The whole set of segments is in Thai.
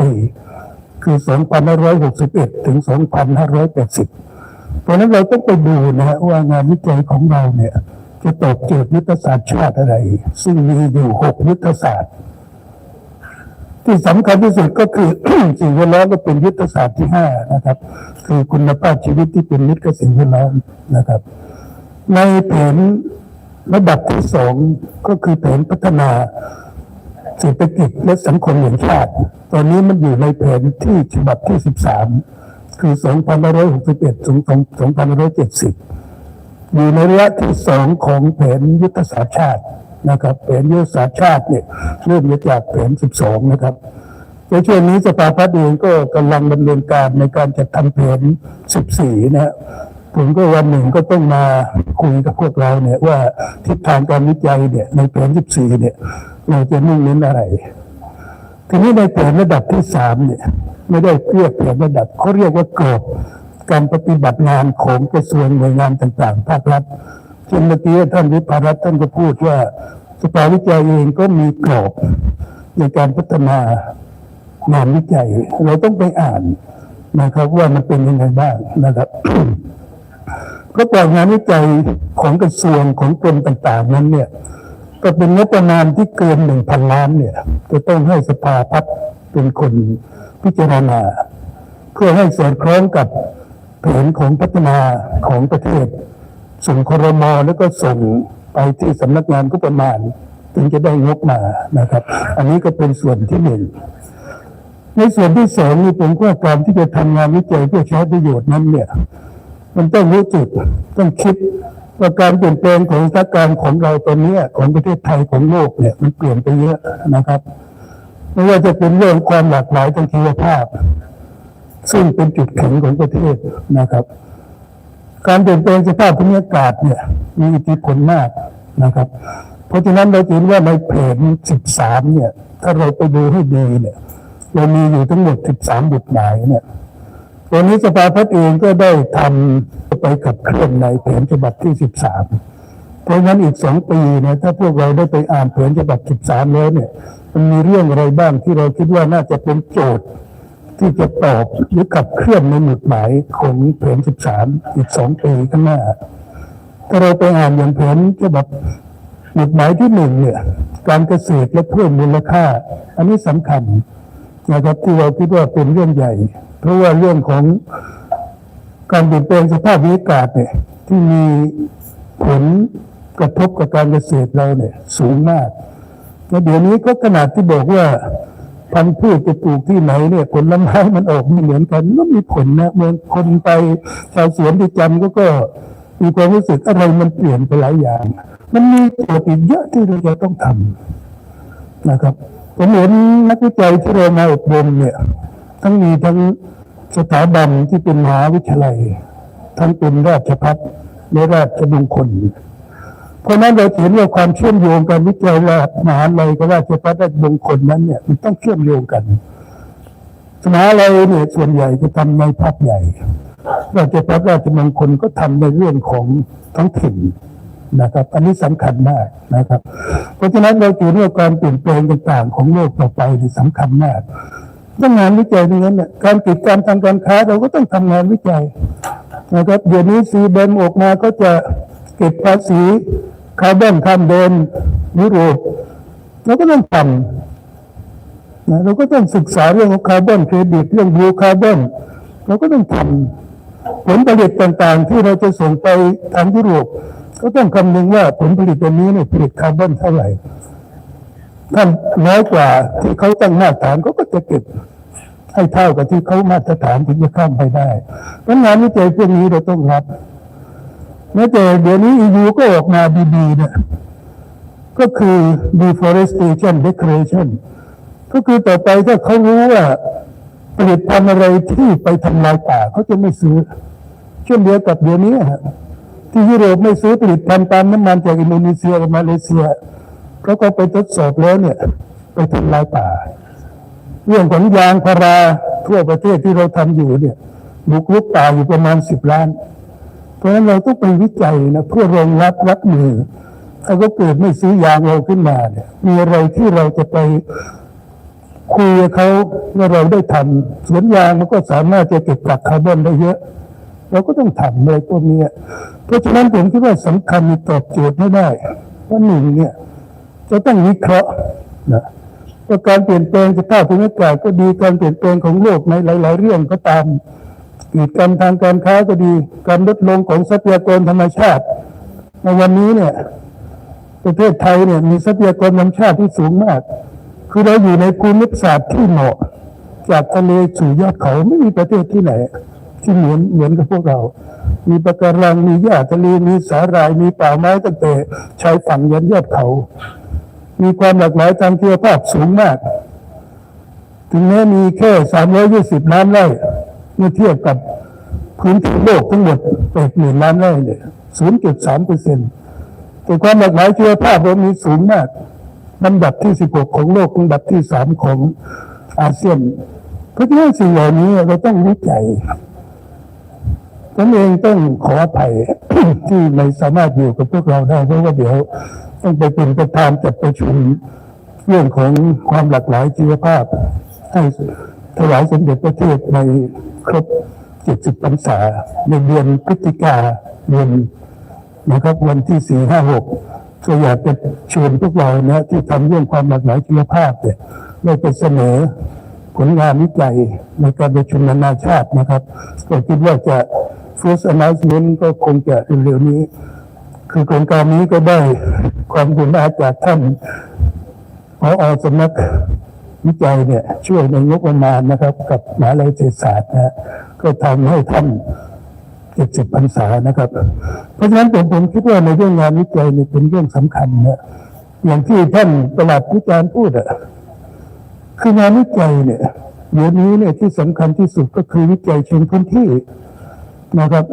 ปี คือ 2561 ถึง 2580 เพราะนั้นเราต้องไปดูนะฮะว่างานวิจัยของเราเนี่ย จะตอบโจทย์ยุทธศาสตร์ชาติอะไร ซึ่งมีอยู่ 6 ยุทธศาสตร์ ที่สำคัญที่สุดก็คือสิ่งแวดล้อมก็เป็นยุทธศาสตร์ที่ห้านะครับ คือคุณภาพชีวิตที่เป็นมิตรกับสิ่งแวดล้อมนะครับ ในแผนระดับที่สองก็คือแผนพัฒนา เศรษฐกิจและสังคมแห่งชาติ ตอนนี้มันอยู่ในแผนที่ฉบับที่ 13 คือ 2561ถึง2570 อยู่ในระยะที่สองของแผนยุทธศาสตร์ชาตินะครับ แผนยุทธศาสตร์ชาติเนี่ยเริ่มมาจากแผน 12 นะครับในช่วงนี้สภาพัฒน์เองก็กำลังดำเนินการในการจัดทำแผน 14 นะ ผมก็วันหนึ่งก็ต้องมาคุยกับพวกเราเนี่ยว่าทิศทางการวิจัยเนี่ยในแผน14เนี่ย เราจะมุ่งเน้นอะไรทีนี้ในแผนระดับที่สามเนี่ยไม่ได้เรียกแผนระดับเขาเรียกว่ากรอบการปฏิบัติงานของกระทรวงหน่วยงานต่างๆภาครัฐเช่นเมื่อกี้ท่านวิพารัตน์ท่านก็พูดว่าสภาวิจัยเองก็มีกรอบในการพัฒนางานวิจัย เราต้องไปอ่านนะครับ ว่ามันเป็นยังไงบ้างนะครับ ประกอบงานวิจัยของกระทรวงของกรมต่างๆ นั้นเนี่ย ก็เป็นงบประมาณที่เกินหนึ่งพันล้านเนี่ย จะต้องให้สภาพัฒน์เป็นคนพิจารณา เพื่อให้สอดคล้องกับแผนของพัฒนาของประเทศ ส่งครมแล้วก็ส่งไปที่สำนักงานก็ประมาณ ถึงจะได้งบมานะครับ อันนี้ก็เป็นส่วนที่หนึ่งในส่วนที่สองนี่ผมว่าการที่จะทำงานวิจัยเพื่อใช้ประโยชน์นั้นเนี่ย มันต้องรู้จุดต้องคิดว่าการเปลี่ยนแปลงของสถานการณ์ของเราตอนนี้ของประเทศไทยของโลกเนี่ยมันเปลี่ยนไปเยอะนะครับไม่ว่าจะเป็นเรื่องความหลากหลายทางชีวภาพ ซึ่งเป็นจุดแข็งของประเทศนะครับ การเปลี่ยนแปลงสภาพภูมิอากาศเนี่ย มีอิทธิพลมากนะครับ เพราะฉะนั้นเราเห็นว่าในแผน 13 เนี่ย ถ้าเราไปดูให้ดีเนี่ย เรามีอยู่ทั้งหมด 13 บทหมายเนี่ย วันนี้สภาพัฒน์เองก็ได้ทำไปกับเคลื่อนในแผนฉบับที่ 13 เพราะงั้นอีกสองปีนะถ้าพวกเราได้ไปอ่านแผนฉบับ 13 แล้วเนี่ยมันมีเรื่องอะไรบ้างที่เราคิดว่าน่าจะเป็นโจทย์ ที่จะตอบหรือขับเคลื่อนในหมุดหมายของแผน 13 อีกสองปีข้างหน้าถ้าเราไปอ่านอย่างแผนฉบับหมุดหมายที่หนึ่งเนี่ยการเกษตรและเพิ่มมูลค่า อันนี้สำคัญนะครับที่เราคิดว่าเป็นเรื่องใหญ่ เพราะว่าเรื่องของการเปลี่ยนแปลงสภาพอากาศเนี่ยที่มีผลกระทบกับการเกษตรเราเนี่ยสูงมากแล้วเดี๋ยวนี้ก็ขนาดที่บอกว่าพันธุ์พืชจะปลูกที่ไหนเนี่ยผลไม้มันออกไม่เหมือนกันก็มีผลนะเมื่อคนไปชาวสวนที่จำก็ก็มีความรู้สึกอะไรมันเปลี่ยนไปหลายอย่าง มันมีโจทย์อีกเยอะที่เราจะต้องทำนะครับผมเห็นนักวิจัยที่เรามาอบรมเนี่ย ทั้งมีทั้งสถาบันที่เป็นมหาวิทยาลัย ทั้งเป็นราชพัฒและราชมงคลเพราะนั้นเราเห็นว่าความเชื่อมโยงการวิจัยระดับมหาลัยกับราชพัฒราชมงคลนั้นเนี่ยมันต้องเชื่อมโยงกันมหาลัยเนี่ยส่วนใหญ่จะทำในภาคใหญ่ ราชพัฒราชมงคลก็ทำในเรื่องของท้องถิ่นนะครับ อันนี้สำคัญมากนะครับ เพราะฉะนั้นเราถือว่าการเปลี่ยนแปลงต่างๆ ของโลกต่อไปที่สำคัญมาก ต้องงานวิจัยนี้เนี่ยการกิจการทางการค้าเราก็ต้องทำงานวิจัยนะครับเดี๋ยวนี้ซีเบมออกมาก็จะเก็บภาษีคาร์บอนข้ามเดินยุโรปเราก็ต้องทำนะเราก็ต้องศึกษาเรื่องของคาร์บอนเครดิตเรื่องบูคาร์บอนเราก็ต้องทำผลผลิตต่างๆ ที่เราจะส่งไปทางยุโรป ก็ต้องคำนึงว่าผลผลิตตัวนี้เนี่ยผลิตคาร์บอนเท่าไหร่ถ้าน้อยกว่าที่เขาตั้งมาตรฐานเขาก็จะเก็บ ให้เท่ากับที่เขามาตรฐานถึงจะข้ามไปได้เพราะงานวิจัยพวกนี้เราต้องรับแม้แต่เดี๋ยวนี้ EU ก็ออกมาดีๆเนี่ยก็คือ deforestation declaration ก็คือต่อไปถ้าเขารู้ว่าผลิตภัณฑ์อะไรที่ไปทำลายป่าเขาจะไม่ซื้อ เช่นเดียวกับเดี๋ยวนี้ที่ยุโรปไม่ซื้อผลิตภัณฑ์ปาล์มน้ำมันจากอินโดนีเซียมาเลเซียเขาก็ไปทดสอบแล้วเนี่ย ไปทำลายป่า เรื่องของยางพาราทั่วประเทศที่เราทำอยู่เนี่ยบุกรุกป่าอยู่ประมาณสิบล้าน เพราะฉะนั้นเราต้องไปวิจัยนะเพื่อรองรับรับมือถ้าก็เกิดไม่ซื้อยางเราขึ้นมาเนี่ย มีอะไรที่เราจะไปคุยกับเขาว่าเราได้ทำสวนยางมันก็สามารถจะเก็บกักคาร์บอนได้เยอะ เราก็ต้องทำเลยพวกนี้เพราะฉะนั้นผมคิดว่าสำคัญตอบโจทย์ไม่ได้ว่าหนึ่งเนี่ย จะต้องวิเคราะห์นะ ว่าการเปลี่ยนแปลงสภาพภูมิอากาศก็ดีการเปลี่ยนแปลงของโลกในหลาย ๆ เรื่องก็ตามกิจกรรมทางการค้าก็ดีการลดลงของทรัพยากรธรรมชาติ ในวันนี้เนี่ย ประเทศไทยเนี่ยมีทรัพยากรธรรมชาติที่สูงมาก คือเราอยู่ในภูมิศาสตร์ที่เหมาะ จากทะเลสู่ยอดเขาไม่มีประเทศที่ไหน ที่เหมือนเหมือนกับพวกเรา มีปะการังมีหญ้าทะเลมีสาหร่ายมีป่าไม้ตั้งแต่ชายฝั่งยันยอดเขา มีความหลากหลายทางชีวภาพสูงมาก ถึงแม้มีแค่ 320 ล้านไร่เมื่อเทียบกับพื้นที่โลกทั้งหมด80,000ล้านไร่เนี่ย0.3เปอร์เซ็นต์แต่ความหลากหลายชีวภาพเรามีสูงมากลำดับที่ 16 ของโลกลำดับที่ 3 ของอาเซียน เพราะฉะนั้นสิ่งเหล่านี้เราต้องวิจัยผมเองต้องขออภัยที่ไม่สามารถอยู่กับพวกเราได้เพราะว่าเดี๋ยว ต้องไปเป็นประธานจัดประชุมเรื่องของความหลากหลายชีวภาพ ให้ถวายสมเด็จพระเทพในครบ 70พรรษาในเดือนพฤศจิกาเดือนนะครับวันที่ 4 5 6ก็อยากจะชวนพวกเรานะที่ทำเรื่องความหลากหลายชีวภาพเนี่ยได้ไปเสนอผลงานวิจัยในการประชุมนานาชาตินะครับก็คิดว่าจะ first announcement ก็คงจะเร็วๆนี้ คือโครงการนี้ก็ได้ความกรุณาจากท่านพออสำนักวิจัยเนี่ยช่วยในงบประมาณนะครับ กับมหาลัยเศรษฐศาสตร์นะฮะก็ทำให้ท่าน70พรรษานะครับ เพราะฉะนั้นผมผมคิดว่าในเรื่องงานวิจัยนี่เป็นเรื่องสำคัญนะอย่างที่ท่านประหลัดวิจารณ์พูดอะคืองานวิจัยเนี่ยเดี๋ยวนี้เนี่ยที่สำคัญที่สุดก็คือวิจัยเชิงพื้นที่นะครับ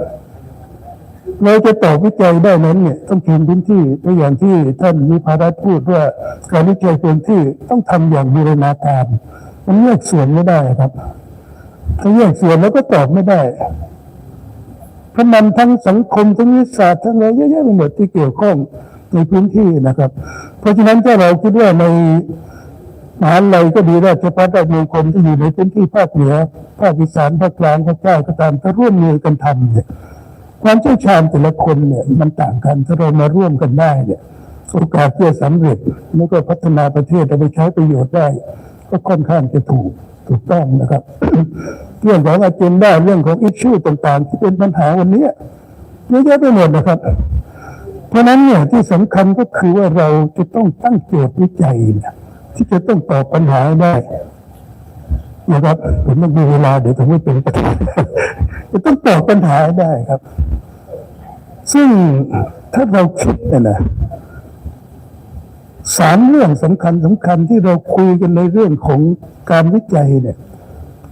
เราจะตอบวิจัยได้นั้นเนี่ยต้องเชิงพื้นที่ตัวอย่างที่ท่านมิพารัตน์พูดว่าการวิจัยพื้นที่ต้องทำอย่างบูรณาการมันแยกส่วนไม่ได้ครับ ถ้าแยกส่วนแล้วก็ตอบไม่ได้เพราะมันทั้งสังคมทั้งวิทยาศาสตร์ทั้งอะไรเยอะแยะไปหมดที่เกี่ยวข้องในพื้นที่นะครับ เพราะฉะนั้นถ้าเราคิดว่าในมหาลัยก็ดีราชภัฏราชมงคลที่อยู่ในพื้นที่ภาคเหนือภาคอีสานภาคกลางภาคใต้ก็ตามถ้าร่วมมือกันทำเนี่ย ความเชี่ยวชาญแต่ละคนเนี่ยมันต่างกันถ้าเรามาร่วมกันได้เนี่ยโอกาสที่จะสำเร็จแล้วก็พัฒนาประเทศเอาไปใช้ประโยชน์ได้ ก็ค่อนข้างจะถูกถูกต้องนะครับ เรื่องของอาเจนได้เรื่องของอิชชูต่างๆ ที่เป็นปัญหาวันนี้เยอะแยะไปหมดนะครับ เพราะนั้นเนี่ยที่สำคัญก็คือว่าเราจะต้องตั้งโจทย์วิจัยเนี่ยที่จะต้องตอบปัญหาได้ นะครับ ผมต้องมีเวลาเดี๋ยวผมไม่เป็นประธานจะต้องตอบปัญหาได้ครับ ซึ่งถ้าเราคิดเนี่ยนะสามเรื่องสำคัญสำคัญที่เราคุยกันในเรื่องของการวิจัยเนี่ย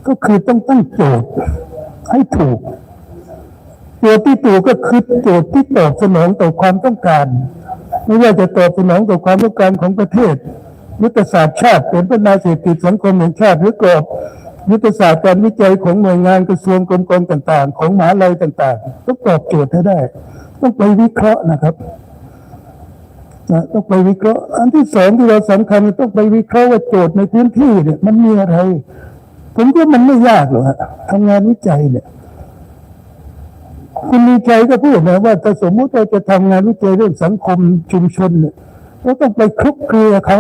ก็คือต้องตั้งโจทย์ให้ถูกโจทย์ที่ถูกก็คือโจทย์ที่ตอบสนองต่อความต้องการ ไม่ว่าจะตอบสนองต่อความต้องการของประเทศ ยุทธศาสตร์ชาติเป็นพัฒนาเศรษฐกิจสังคมแห่งชาติหรือกรอบยุทธศาสตร์การวิจัยของหน่วยงานกระทรวงกรมกรมต่างๆ ของมหาลัยต่างๆ ต้องตอบโจทย์ให้ได้ ต้องไปวิเคราะห์นะครับนะต้องไปวิเคราะห์ อันที่สองที่เราสำคัญต้องไปวิเคราะห์ว่าโจทย์ในพื้นที่เนี่ย มันมีอะไร ผมว่ามันไม่ยากหรอกฮะทำงานวิจัยเนี่ยคุณมีใจก็พูดนะว่าถ้าสมมุติเราจะทำงานวิจัยเรื่องสังคมชุมชนเนี่ย เราต้องไปคลุกเคลียเขา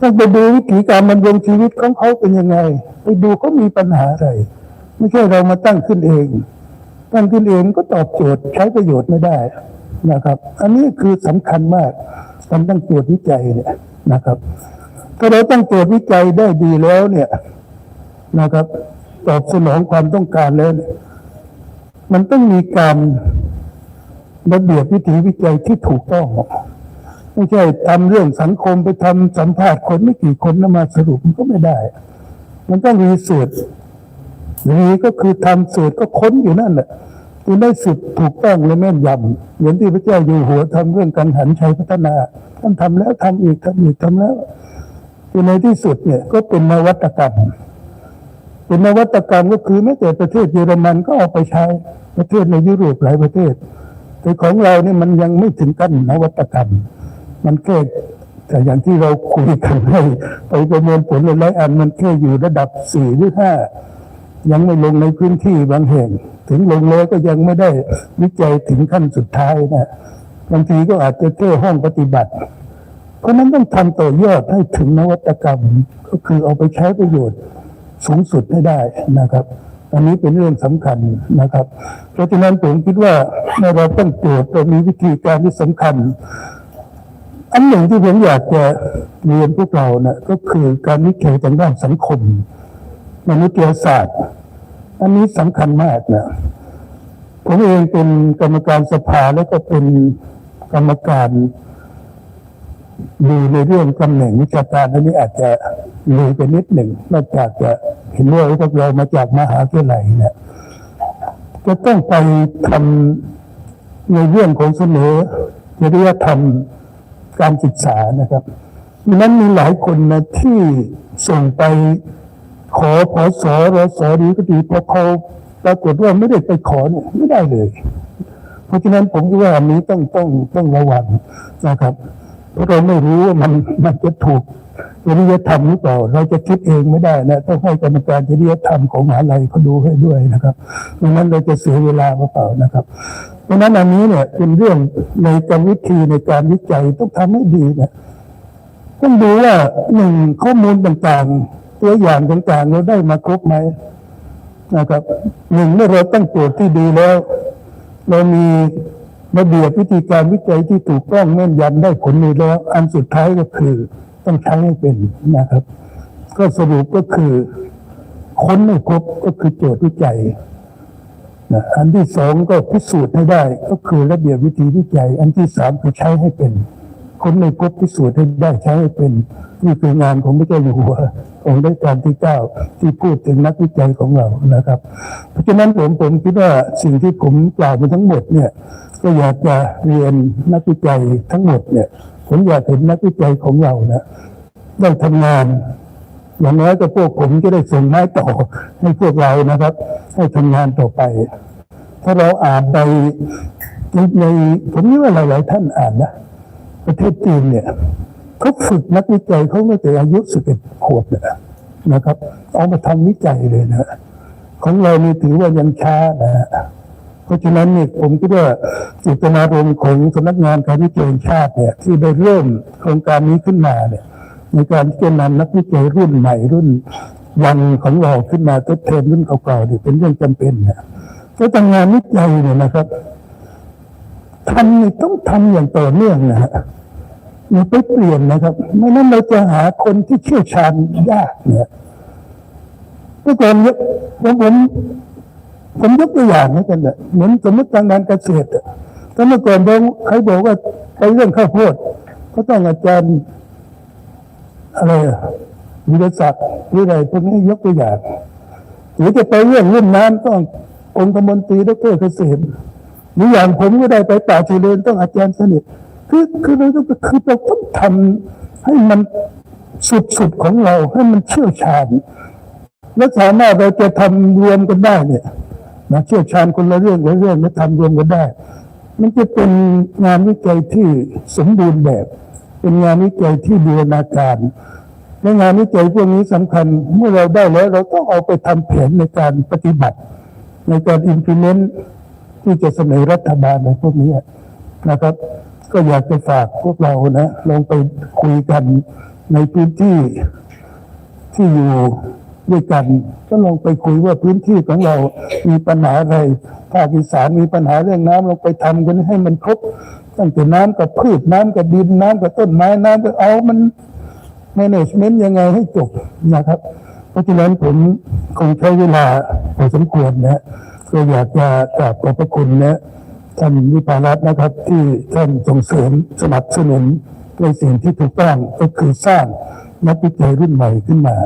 ต้องไปดูวิถีการดำรงชีวิตของเขาเป็นยังไง ไปดูเขามีปัญหาอะไร ไม่ใช่เรามาตั้งขึ้นเอง ตั้งขึ้นเองก็ตอบโจทย์ใช้ประโยชน์ไม่ได้นะครับ อันนี้คือสำคัญมากการตั้งโจทย์วิจัยเนี่ยนะครับ ถ้าเราตั้งโจทย์วิจัยได้ดีแล้วเนี่ยนะครับ ตอบสนองความต้องการแล้วเนี่ยมันต้องมีการระเบียบวิถีวิจัยที่ถูกต้อง ไม่ใช่ทำเรื่องสังคมไปทำสัมภาษณ์คนไม่กี่คนแล้วมาสรุปมันก็ไม่ได้ มันต้องรีเสิร์ชรีก็คือทำเสิร์ชก็ค้นอยู่นั่นแหละจนได้สุดถูกต้องและแม่นยำเหมือนที่พระเจ้าอยู่หัวทำเรื่องกังหันชัยพัฒนาท่านทำแล้วทำอีกทำอีกทำแล้วจนในที่สุดเนี่ย ก็เป็นนวัตกรรม เป็นนวัตกรรมก็คือแม้แต่ประเทศเยอรมันก็เอาไปใช้ประเทศในยุโรปหลายประเทศ แต่ของเราเนี่ยมันยังไม่ถึงขั้นนวัตกรรม มันแค่แต่อย่างที่เราคุยกันให้ไปประเมินผลหลายๆอันมันแค่อยู่ระดับสี่หรือห้ายังไม่ลงในพื้นที่บางแห่ง ถึงลงแล้วก็ยังไม่ได้วิจัยถึงขั้นสุดท้ายนะบางทีก็อาจจะแค่ห้องปฏิบัติ เพราะนั้นต้องทำต่อยอดให้ถึงนวัตกรรม ก็คือเอาไปใช้ประโยชน์สูงสุดให้ได้นะครับ อันนี้เป็นเรื่องสำคัญนะครับ เพราะฉะนั้นผมคิดว่าเมื่อเราต้องโจทย์เรามีวิธีการที่สำคัญ อันหนึ่งที่ผมอยากจะเรียนพวกเราเนะก็คือการวิจัยทางด้านสังคมมนุษยศาสตร์ อันนี้สำคัญมากนะผมเองเป็นกรรมการสภาแล้วก็เป็นกรรมการดูในเรื่องตำแหน่งวิชาการอันนี้อาจจะเลยไปนิดหนึ่งนอกจากจะเห็นว่าพวกเรามาจากมหาวิทยาลัยเนี่ยจะต้องไปทำในเรื่องของเสนอจริยธรรม การศึกษานะครับดังนั้นมีหลายคนนะที่ส่งไปขอพอสอรอสอดีก็ดีพอเขาปรากฏว่าไม่ได้ไปขอเนี่ยไม่ได้เลย เพราะฉะนั้นผมคิดว่าอันนี้ต้องต้องต้องระวังนะครับ เพราะเราไม่รู้ว่ามันมันจะถูก จริยธรรมหรือเปล่า เราจะคิดเองไม่ได้นะ ต้องให้กรรมการจริยธรรมของมหาลัยเขาดูให้ด้วยนะครับไม่งั้นเราจะเสียเวลาเปล่านะครับเพราะนั้นอันนี้เนี่ยเป็นเรื่องในการวิธีในการวิจัยต้องทำให้ดีนะต้องดูว่าหนึ่งข้อมูลต่างๆ ตัวอย่างต่างๆ เราได้มาครบไหมนะครับหนึ่งเมื่อเราตั้งโจทย์ที่ดีแล้ว เรามีระเบียบวิธีการวิจัยที่ถูกต้องแม่นยำได้ผลดีแล้ว อันสุดท้ายก็คือ ต้องใช้ให้เป็นนะครับ ก็สรุปก็คือค้นไม่พบก็คือโจทย์วิจัยนะอันที่สองก็พิสูจน์ให้ได้ ก็คือระเบียบวิธีวิจัย อันที่สามคือใช้ให้เป็นค้นไม่พบพิสูจน์ให้ได้ใช้ให้เป็นนี่คืองานของพระเจ้าอยู่หัวองค์รัชกาลที่เก้าที่พูดถึงนักวิจัยของเรานะครับ เพราะฉะนั้นผมผมคิดว่าสิ่งที่ผมกล่าวมาทั้งหมดเนี่ย ก็อยากจะเรียนนักวิจัยทั้งหมดเนี่ย ผมอยากเห็นนักวิจัยของเรานะได้ทำงาน อย่างน้อยก็พวกผมจะได้ส่งไม้ต่อให้พวกเรานะครับ ให้ทำงานต่อไป ถ้าเราอ่านในในในผมนี่ว่าหลายๆท่านอ่านนะประเทศจีนเนี่ยเขาฝึกนักวิจัยเขาตั้งแต่อายุสิบเอ็ดขวบนี่ยนะครับ เอามาทำวิจัยเลยนะ ของเรานี่ถือว่ายังช้านะ ราะฉะนั้นเนี่ยผมคิดว่าเจตนารมณ์ของสำนักงานการวิจัยชาติเนี่ยที่ได้เริ่มโครงการนี้ขึ้นมาเนี่ยในการที่จะนำนักวิจัยรุ่นใหม่รุ่นยังของเราขึ้นมาทดแทนรุ่นเก่าๆเนี่ยเป็นเรื่องจำเป็นนะก็ทำงานวิจัยเนี่ยนะครับทำนี่ต้องทำอย่างต่อเนื่องนะฮะอย่าไปเปลี่ยนนะครับไม่นั้นเราจะหาคนที่เชี่ยวชาญยากเนี่ยเมื่อก่อนเนี่ยผมผม ผมยกตัวอย่างให้กันเนี่ยเหมือนสมมติทางด้านเกษตรถ้าเมื่อก่อนเราใครบอกว่าไปเรื่องข้าวโพดก็ต้องอาจารย์อะไรวิทยาศาสตร์หรืออะไรพวกนี้ยกตัวอย่างหรือจะไปเรื่องรุ่นน้ำต้ององค์กรมนตรีดรเกษมหรืออย่างผมก็ได้ไปป่าชายเลนต้องอาจารย์สนิทคือคือเราต้องคือเราต้องทำให้มันสุดๆของเราให้มันเชี่ยวชาญและสามารถเราจะทำรวมกันได้เนี่ย นะเชี่ยวชาญคนละเรื่องละเรื่องแล้วทำรวมกันได้ มันจะเป็นงานวิจัยที่สมบูรณ์แบบ เป็นงานวิจัยที่บูรณาการและงานวิจัยพวกนี้สำคัญเมื่อเราได้แล้ว เราต้องเอาไปทำแผนในการปฏิบัติ ในการ implement ที่จะเสนอรัฐบาลในพวกนี้นะครับ ก็อยากจะฝากพวกเรานะลองไปคุยกันในพื้นที่ที่อยู่ ด้วยกัน ก็ลองไปคุยว่าพื้นที่ของเรา มีปัญหาอะไรภาคอีสานมีปัญหาเรื่องน้ำลองไปทำกันให้มันครบตั้งแต่น้ำกับพืชน้ำกับดินน้ำกับต้นไม้น้ำกับเอามัน management ยังไงให้จบนะครับ เพราะฉะนั้นผมคงใช้เวลาพอสมควรนะก็อยากจะกราบขอบพระคุณนะท่านวิปารัตน์นะครับ ที่ท่านส่งเสริมสนับสนุนในสิ่งที่ถูกต้องก็คือสร้างนักวิจัยรุ่นใหม่ขึ้นมา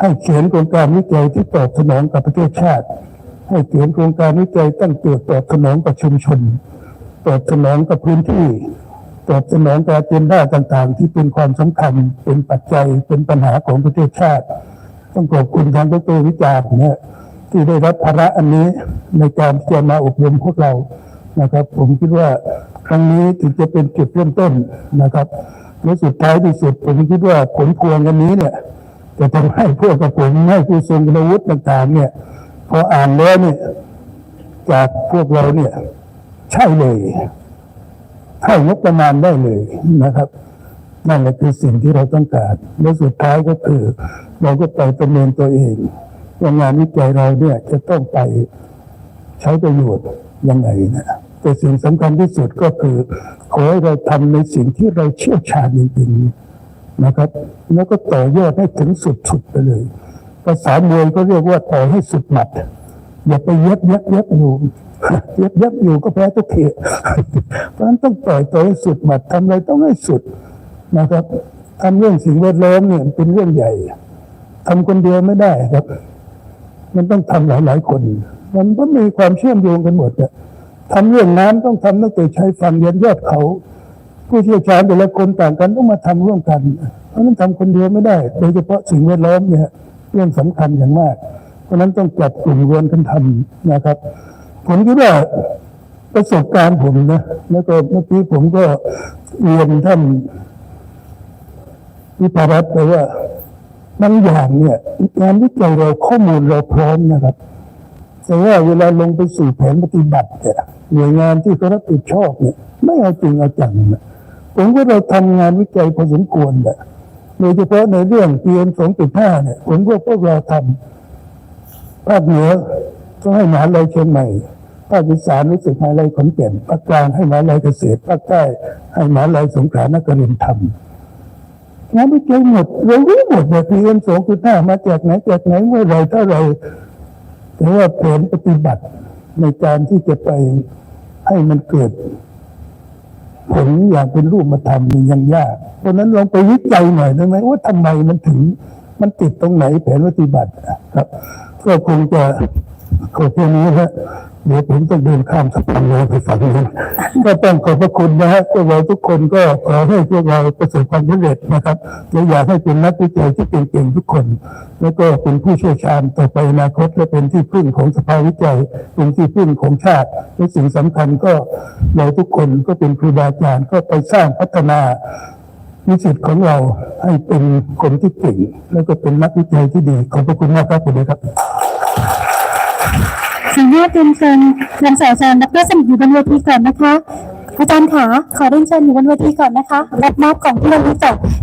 ให้เขียนโครงการวิจัยที่ตอบสนองกับประเทศชาติ ให้เขียนโครงการวิจัยตั้งตัวตอบสนองกับชุมชน ตอบสนองกับพื้นที่ ตอบสนองกับเจนด้าต่างๆ ที่เป็นความสำคัญเป็นปัจจัยเป็นปัญหาของประเทศชาติ ต้องขอบคุณทางดรวิจารณ์นะที่ได้รับภาระอันนี้ในการที่จะมาอบรมพวกเรานะครับ ผมคิดว่าครั้งนี้ถึงจะเป็นจุดเริ่มต้นนะครับและสุดท้ายที่สุดผมคิดว่าผลพวงกันนี้เนี่ย จะทำให้พวกกับผมให้ผู้ทรงคุณวุฒิต่างๆ เนี่ย พออ่านแล้วเนี่ย จากพวกเราเนี่ย ใช่เลยให้งบประมาณได้เลยนะครับนั่นแหละคือสิ่งที่เราต้องการและสุดท้ายก็คือ เราก็ไปประเมินตัวเองว่างานวิจัยเราเนี่ยจะต้องไปใช้ประโยชน์ยังไงนะแต่สิ่งสำคัญที่สุดก็คือขอให้เราทำในสิ่งที่เราเชี่ยวชาญจริงๆ นะครับ แล้วก็ต่อยอดให้ถึงสุดๆไปเลยภาษามวยก็เรียกว่าต่อยให้สุดหมัด อย่าไปเย็บเย็บเย็บอยู่เย็บเย็บอยู่ก็แพ้ทุกทีเพราะฉะนั้นต้องต่อยต่อยให้สุดหมัดทำอะไรต้องให้สุดนะครับทำเรื่องสิ่งแวดล้อมเนี่ยเป็นเรื่องใหญ่ทำคนเดียวไม่ได้ครับ มันต้องทำหลายๆคน มันก็มีความเชื่อมโยงกันหมดอะทำเรื่องน้ำต้องทำตั้งแต่ใช้ฟังยันยอดเขา ผู้เชี่ยวชาญแต่ละคนต่างกันต้องมาทำร่วมกัน เพราะนั้นทำคนเดียวไม่ได้ โดยเฉพาะสิ่งแวดล้อมเนี่ยเรื่องสำคัญอย่างมาก เพราะนั้นต้องจัดกลุ่มรวมกันทำนะครับ ผมคิดว่าประสบการณ์ผมนะแล้วก็เมื่อกี้ผมก็เรียนท่านวิปารัตน์ไปว่าบางอย่างเนี่ยงานวิจัยเราข้อมูลเราพร้อมนะครับแต่ว่าเวลาลงไปสู่แผนปฏิบัติเนี่ยหน่วยงานที่เขารับผิดชอบเนี่ยไม่เอาจริงเอาจังนะ ผมว่าเราทำงานวิจัยพอสมควรแหละโดยเฉพาะในเรื่อง PM 2.5เนี่ย ผมว่าพวกเราทำภาคเหนือต้องให้มหาลัยเชียงใหม่ภาคอีสานรู้สึกมหาลัยขอนแก่นภาคกลางให้มหาลัยเกษตรภาคใต้ให้มหาลัยสงขลานครินทร์ทำงานวิจัยหมดเรารู้หมดเลย PM 2.5มาจากไหนจากไหนเมื่อไรเท่าไหรแต่ว่าผนปฏิบัติในการที่จะไปให้มันเกิด ผลอย่างเป็นรูปมาทำนี่ยังยากเพราะนั้นลองไปวิจัยหน่อยได้ไหมว่าทำไมมันถึงมันติดตรงไหนแผนปฏิบัติครับก็คงจะขอแค่นี้ครับ เดี๋ยวผมต้องเดินข้ามสะพานลอยไปฝั่งนู้นก็ต้องขอบพระคุณนะฮะพวกเราทุกคนก็ขอให้พวกเราประสบความสำเร็จนะครับและอยากให้เป็นนักวิจัยที่เก่งๆทุกคน แล้วก็เป็นผู้เชี่ยวชาญต่อไปอนาคตและเป็นที่พึ่งของสภาวิจัย เป็นที่พึ่งของชาติและสิ่งสำคัญก็เราทุกคนก็เป็นครูบาอาจารย์ก็ไปสร้างพัฒนานิสิตของเราให้เป็นคนที่เก่งแล้วก็เป็นนักวิจัยที่ดีขอบพระคุณมากครับคุณครับ ขออนุญาตเรียนเชิญนางสาวอาจารย์ดรสมิทธิ์อยู่บนเวทีก่อนนะคะ อาจารย์ขาขอเรียนเชิญอยู่บนเวทีก่อนนะคะ รับมอบของที่ระลึกจาก